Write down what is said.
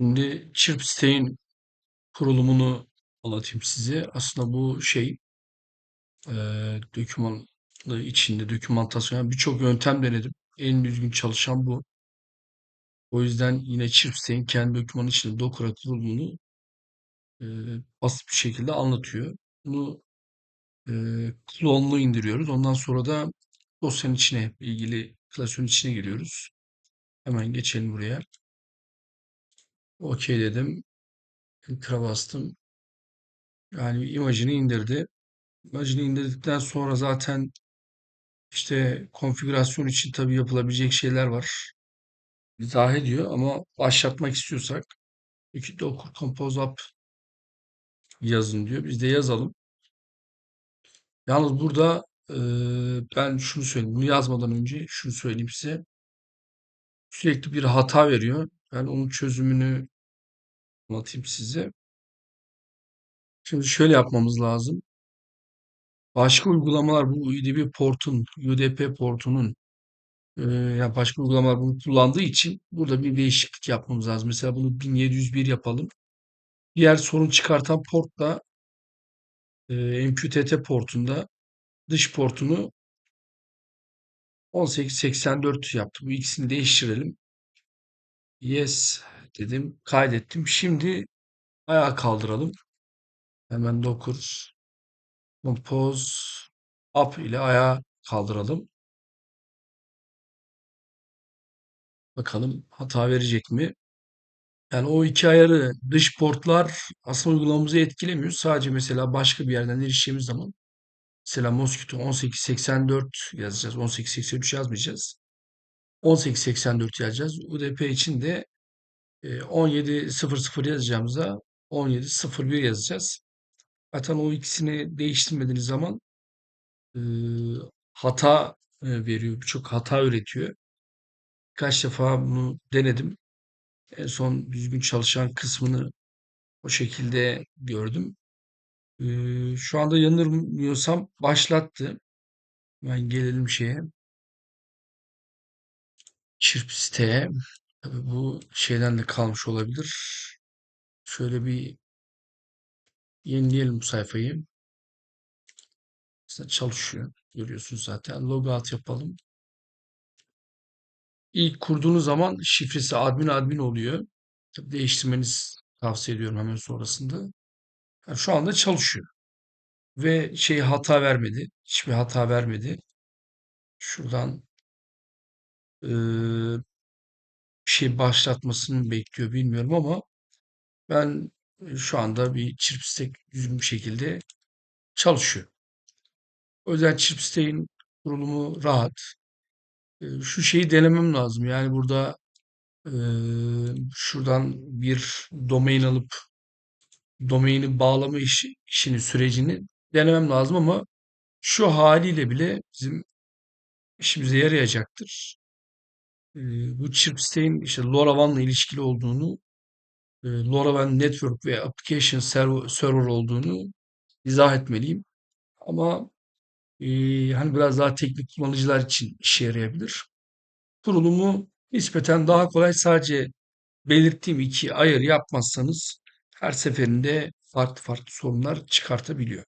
Şimdi çırp siteğin kurulumunu anlatayım size. Aslında bu şey eee doküman içinde dokümantasyon yani birçok yöntem denedim. En düzgün çalışan bu. O yüzden yine çırp siteğin kendi dokümanın içinde Docker'a kurulumunu eee, basit bir şekilde anlatıyor. Bunu eee klonlu indiriyoruz. Ondan sonra da dosyanın içine ilgili klasörün içine giriyoruz. Hemen geçelim buraya. OK dedim. Enter'a bastım. Yani imajını indirdi. İmajını indirdikten sonra zaten işte konfigürasyon için tabii yapılabilecek şeyler var. İzah ediyor ama başlatmak istiyorsak iki docker compose app yazın diyor. Biz de yazalım. Yalnız burada eee, ben şunu söyleyeyim. Bunu yazmadan önce şunu söyleyeyim size. Sürekli bir hata veriyor. Ben onun çözümünü anlatayım size. Şimdi şöyle yapmamız lazım. Başka uygulamalar bu UDP portun, UDP portunun Eee, ya başka uygulamalar bunu kullandığı için burada bir değişiklik yapmamız lazım. Mesela bunu 1701 yapalım. Diğer sorun çıkartan port da eee, MQTT portunda dış portunu 1884 yaptı. Bu ikisini değiştirelim. Yes dedim. Kaydettim. Şimdi ayağa kaldıralım. Hemen Docker Compose Up ile ayağa kaldıralım. Bakalım hata verecek mi? Yani o iki ayarı dış portlar aslında uygulamamızı etkilemiyor. Sadece mesela başka bir yerden erişeceğimiz zaman mesela Mosquito 1884 yazacağız. 1883 yazmayacağız. 1884 yazacağız. UDP için de e, 1700 yazacağımıza 1701 yazacağız. Zaten o ikisini değiştirmediğiniz zaman e, hata e, veriyor. Birçok hata üretiyor. Kaç defa bunu denedim. En son düzgün çalışan kısmını o şekilde gördüm. Ee, şu anda yanılmıyorsam başlattı. Ben gelelim şeye. Çırp siteye. Tabii bu şeyden de kalmış olabilir. Şöyle bir yenileyelim bu sayfayı. Aslında çalışıyor. Görüyorsunuz zaten. Logout yapalım. İlk kurduğunuz zaman şifresi admin admin oluyor. Tabii değiştirmenizi tavsiye ediyorum hemen sonrasında. Yani şu anda çalışıyor. Ve şey hata vermedi. Hiçbir hata vermedi. Şuradan bir şey başlatmasını bekliyor bilmiyorum ama ben şu anda bir çırp site düzgün bir şekilde çalışıyor. O yüzden çırp siteğin kurulumu rahat. Şu şeyi denemem lazım. Yani burada şuradan bir domain alıp domaini bağlama işi, işini sürecini denemem lazım ama şu haliyle bile bizim işimize yarayacaktır. E, bu çırp siteğin işte LoRaWAN'la ilişkili olduğunu e, LoRaWAN Network ve Application Server, Server olduğunu izah etmeliyim. Ama e, hani biraz daha teknik kullanıcılar için işe yarayabilir. Kurulumu nispeten daha kolay. Sadece belirttiğim iki ayarı yapmazsanız her seferinde farklı farklı sorunlar çıkartabiliyor.